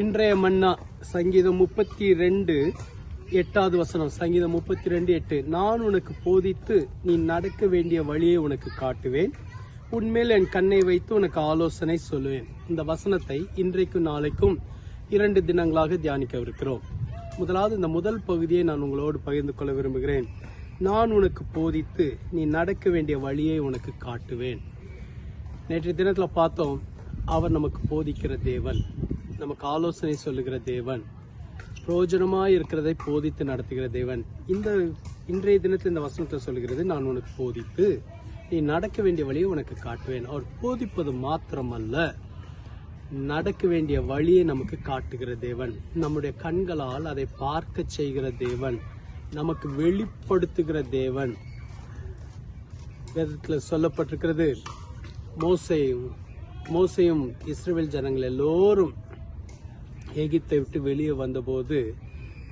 இன்றைய மன்னா சங்கீதம் முப்பத்தி ரெண்டு எட்டாவது வசனம் சங்கீதம் முப்பத்தி ரெண்டு எட்டு. நான் உனக்கு போதித்து நீ நடக்க வேண்டிய வழியை உனக்கு காட்டுவேன். உன்மேல் என் கண்ணை வைத்து உனக்கு ஆலோசனை சொல்லுவேன். இந்த வசனத்தை இன்றைக்கும் நாளைக்கும் இரண்டு தினங்களாக தியானிக்கவிருக்கிறோம். முதலாவது இந்த முதல் பகுதியை நான் உங்களோடு பகிர்ந்து கொள்ள விரும்புகிறேன். நான் உனக்கு போதித்து நீ நடக்க வேண்டிய வழியை உனக்கு காட்டுவேன். நேற்றைய தினத்தில் பார்த்தோம் அவர் நமக்கு போதிக்கிற தேவன். நமக்கு ஆலோசனை சொல்லுகிற தேவன் பிரோஜனமாக இருக்கிறதை போதித்து நடத்துகிற தேவன். இந்த இன்றைய தினத்தில் இந்த வசனத்தை சொல்லுகிறது நான் உனக்கு போதித்து நீ நடக்க வேண்டிய வழியை உனக்கு காட்டுவேன். அவர் போதிப்பது மாத்திரமல்ல நடக்க வேண்டிய வழியை நமக்கு காட்டுகிற தேவன். நம்முடைய கண்களால் அதை பார்க்க செய்கிற தேவன். நமக்கு வெளிப்படுத்துகிற தேவன். வேதத்தில் சொல்லப்பட்டிருக்கிறது மோசையும் மோசையும் இஸ்ரேல் ஜனங்கள் எல்லோரும் ஏகித்தை விட்டு வெளியே வந்தபோது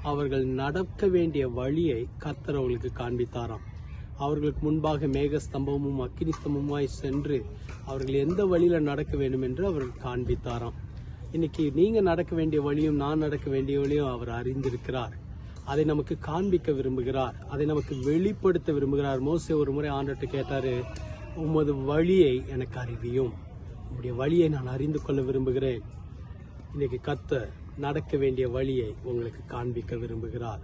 அவர்கள் நடக்க வேண்டிய வழியை கத்தர் அவர்களுக்கு காண்பித்தாராம். அவர்களுக்கு முன்பாக மேக ஸ்தம்பமும் அக்கினி ஸ்தம்பமாய் சென்று அவர்கள் எந்த வழியில் நடக்க வேண்டும் என்று அவர்கள் காண்பித்தாராம். இன்னைக்கு நீங்கள் நடக்க வேண்டிய வழியும் நான் நடக்க வேண்டிய வழியும் அவர் அறிந்திருக்கிறார். அதை நமக்கு காண்பிக்க விரும்புகிறார். அதை நமக்கு வெளிப்படுத்த விரும்புகிறார். மோசே ஒரு முறை ஆண்டட்டு கேட்டார் உமது வழியை எனக்கு அறிவியும். உங்களுடைய வழியை நான் அறிந்து கொள்ள விரும்புகிறேன். இன்னைக்கு கத்த நடக்க வேண்டிய வழியை உங்களுக்கு காண்பிக்க விரும்புகிறார்.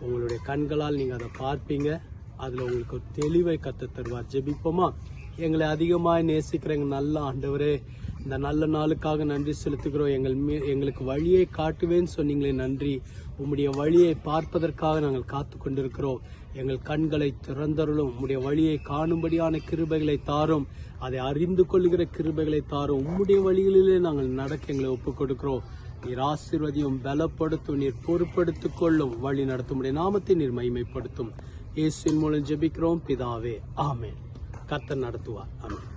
உங்களுடைய கண்களால் நீங்க அதை பார்ப்பீங்க. அதுல உங்களுக்கு ஒரு தெளிவை கத்த தருவார். ஜெபிப்போமா? எங்களை அதிகமாக நேசிக்கிறவங்க நல்ல ஆண்டவரே இந்த நல்ல நாளுக்காக நன்றி செலுத்துகிறோம். எங்கள் மீ- எங்களுக்கு வழியை காட்டுவேன்னு சொன்னீங்களே நன்றி. உம்முடைய வழியை பார்ப்பதற்காக நாங்கள் காத்து கொண்டிருக்கிறோம். எங்கள் கண்களை திறந்தருளும். உம்முடைய வழியை காணும்படியான கிருபைகளை தாரும். அதை அறிந்து கொள்கிற கிருபைகளை தாரும். உம்முடைய வழிகளிலே நாங்கள் நடக்க எங்களை ஒப்புக் கொடுக்கிறோம். நீர் ஆசீர்வதியும் பலப்படுத்தும். நீர் பொறுப்படுத்திக் கொள்ளும். வழி நடத்தும் உடைய நாமத்தை நீர் மகிமைப்படுத்தும். இயேசுவின் மூலம் ஜெபிக்கிறோம். பிதாவே ஆமேன். கத்தன் நடத்துவார். ஆமேன்.